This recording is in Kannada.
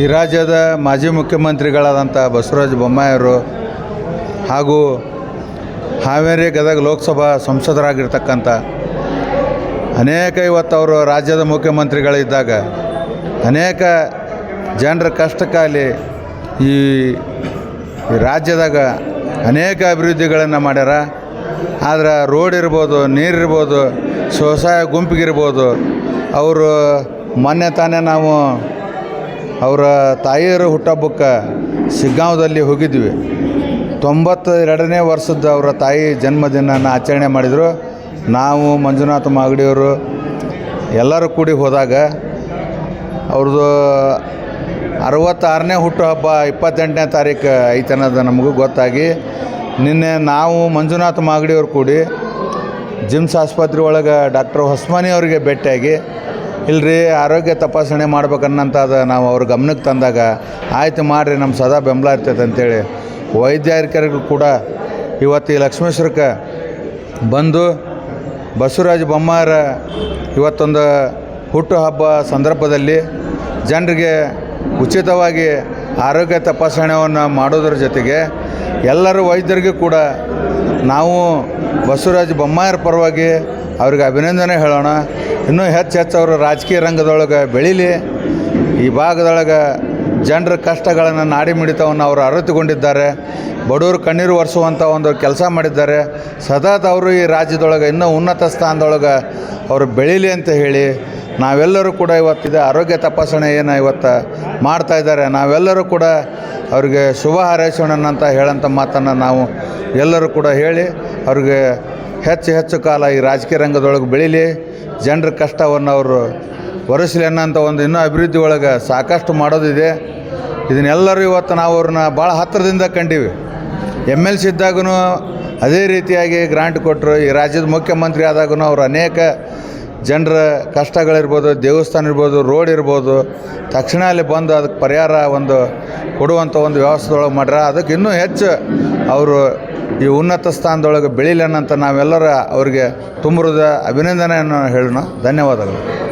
ಈ ರಾಜ್ಯದ ಮಾಜಿ ಮುಖ್ಯಮಂತ್ರಿಗಳಾದಂಥ ಬಸವರಾಜ ಬೊಮ್ಮಾಯಿಯವರು ಹಾಗೂ ಹಾವೇರಿ ಗದಗ ಲೋಕಸಭಾ ಸಂಸದರಾಗಿರ್ತಕ್ಕಂಥ ಅನೇಕ ಇವತ್ತು ಅವರು ರಾಜ್ಯದ ಮುಖ್ಯಮಂತ್ರಿಗಳಿದ್ದಾಗ ಅನೇಕ ಜನರ ಕಷ್ಟಕ್ಕಾಗಲಿ ಈ ಈ ರಾಜ್ಯದಾಗ ಅನೇಕ ಅಭಿವೃದ್ಧಿಗಳನ್ನು ಮಾಡ್ಯಾರ. ಆದ್ರೆ ರೋಡ್ ಇರ್ಬೋದು ನೀರಿರ್ಬೋದು ಸ್ವಸಹಾಯ ಗುಂಪಿಗಿರ್ಬೋದು, ಅವರು ಮೊನ್ನೆ ತಾನೇ ನಾವು ಅವರ ತಾಯಿಯರ ಹುಟ್ಟಹಬ್ಬಕ್ಕೆ ಸಿಗ್ಗಾಂವದಲ್ಲಿ ಹೋಗಿದ್ವಿ. ತೊಂಬತ್ತೆರಡನೇ ವರ್ಷದ ಅವರ ತಾಯಿ ಜನ್ಮದಿನನ ಆಚರಣೆ ಮಾಡಿದರು. ನಾವು, ಮಂಜುನಾಥ ಮಾಗಡಿಯವರು ಎಲ್ಲರೂ ಕೂಡಿ ಹೋದಾಗ ಅವ್ರದ್ದು ಅರವತ್ತಾರನೇ ಹುಟ್ಟುಹಬ್ಬ ಇಪ್ಪತ್ತೆಂಟನೇ ತಾರೀಕು ಐತೆ ನಮಗೂ ಗೊತ್ತಾಗಿ ನಿನ್ನೆ ನಾವು, ಮಂಜುನಾಥ ಮಾಗಡಿಯವ್ರು ಕೂಡಿ ಜಿಮ್ಸ್ ಆಸ್ಪತ್ರೆ ಒಳಗೆ ಡಾಕ್ಟರ್ ಹೊಸ್ಮಾನಿ ಅವರಿಗೆ ಭೇಟಿಯಾಗಿ ಇಲ್ರಿ, ಆರೋಗ್ಯ ತಪಾಸಣೆ ಮಾಡ್ಬೇಕನ್ನಂಥದ್ದು ನಾವು ಅವ್ರ ಗಮನಕ್ಕೆ ತಂದಾಗ, ಆಯ್ತು ಮಾಡಿರಿ ನಮ್ಮ ಸದಾ ಬೆಂಬಲ ಇರ್ತೈತೆ ಅಂತೇಳಿ ವೈದ್ಯಾಧಿಕಾರಿಗಳು ಕೂಡ ಇವತ್ತು ಈ ಲಕ್ಷ್ಮೇಶ್ವರಕ್ಕೆ ಬಂದು ಬಸವರಾಜ ಬೊಮ್ಮಾರ ಇವತ್ತೊಂದು ಹುಟ್ಟುಹಬ್ಬ ಸಂದರ್ಭದಲ್ಲಿ ಜನರಿಗೆ ಉಚಿತವಾಗಿ ಆರೋಗ್ಯ ತಪಾಸಣೆಯನ್ನು ಮಾಡೋದ್ರ ಜೊತೆಗೆ ಎಲ್ಲರೂ ವೈದ್ಯರಿಗೂ ಕೂಡ ನಾವು ಬಸವರಾಜ ಬೊಮ್ಮಾಯರ ಪರವಾಗಿ ಅವ್ರಿಗೆ ಅಭಿನಂದನೆ ಹೇಳೋಣ. ಇನ್ನೂ ಹೆಚ್ಚು ಹೆಚ್ಚು ಅವರು ರಾಜಕೀಯ ರಂಗದೊಳಗೆ ಬೆಳೀಲಿ. ಈ ಭಾಗದೊಳಗೆ ಜನರ ಕಷ್ಟಗಳನ್ನು ನಾಡಿ ಮಿಡಿತವನ್ನು ಅವರು ಅರಿತುಕೊಂಡಿದ್ದಾರೆ ಬಡವರು ಕಣ್ಣೀರು ಒರೆಸುವಂಥ ಒಂದು ಕೆಲಸ ಮಾಡಿದ್ದಾರೆ. ಸದಾ ಅವರು ಈ ರಾಜ್ಯದೊಳಗೆ ಇನ್ನೂ ಉನ್ನತ ಸ್ಥಾನದೊಳಗೆ ಅವರು ಬೆಳೀಲಿ ಅಂತ ಹೇಳಿ ನಾವೆಲ್ಲರೂ ಕೂಡ ಇವತ್ತಿದೆ ಆರೋಗ್ಯ ತಪಾಸಣೆ ಏನು ಇವತ್ತು ಮಾಡ್ತಾ ಇದ್ದಾರೆ. ನಾವೆಲ್ಲರೂ ಕೂಡ ಅವ್ರಿಗೆ ಶುಭ ಹಾರೈಸೋಣ ಅಂತ ಹೇಳೋಂಥ ಮಾತನ್ನು ನಾವು ಎಲ್ಲರೂ ಕೂಡ ಹೇಳಿ ಅವ್ರಿಗೆ ಹೆಚ್ಚು ಹೆಚ್ಚು ಕಾಲ ಈ ರಾಜಕೀಯ ರಂಗದೊಳಗೆ ಬೆಳೀಲಿ. ಜನರ ಕಷ್ಟವನ್ನು ಅವರು ಒರೆಸಲಿ ಅನ್ನೋಂಥ ಒಂದು ಇನ್ನೂ ಅಭಿವೃದ್ಧಿ ಒಳಗೆ ಸಾಕಷ್ಟು ಮಾಡೋದಿದೆ. ಇದನ್ನೆಲ್ಲರೂ ಇವತ್ತು ನಾವು ಅವ್ರನ್ನ ಭಾಳ ಹತ್ತಿರದಿಂದ ಕಂಡೀವಿ. ಎಂ ಎಲ್ ಸಿ ಇದ್ದಾಗೂ ಅದೇ ರೀತಿಯಾಗಿ ಗ್ರಾಂಟ್ ಕೊಟ್ಟರು ಈ ರಾಜ್ಯದ ಮುಖ್ಯಮಂತ್ರಿ ಆದಾಗೂ ಅವರು ಅನೇಕ ಜನರ ಕಷ್ಟಗಳಿರ್ಬೋದು, ದೇವಸ್ಥಾನ ಇರ್ಬೋದು, ರೋಡ್ ಇರ್ಬೋದು ತಕ್ಷಣ ಅಲ್ಲಿ ಬಂದು ಅದಕ್ಕೆ ಪರಿಹಾರ ಒಂದು ಕೊಡುವಂಥ ಒಂದು ವ್ಯವಸ್ಥೆದೊಳಗೆ ಮಾಡ್ಯಾರ ಅದಕ್ಕೆ ಇನ್ನೂ ಹೆಚ್ಚು ಅವರು ಈ ಉನ್ನತ ಸ್ಥಾನದೊಳಗೆ ಬೆಳೀಲಿ ಅನ್ನೋಂಥ ನಾವೆಲ್ಲರ ಅವರಿಗೆ ತುಂಬ ಅಭಿನಂದನೆಯನ್ನು ಹೇಳೋಣ. ಧನ್ಯವಾದಗಳು.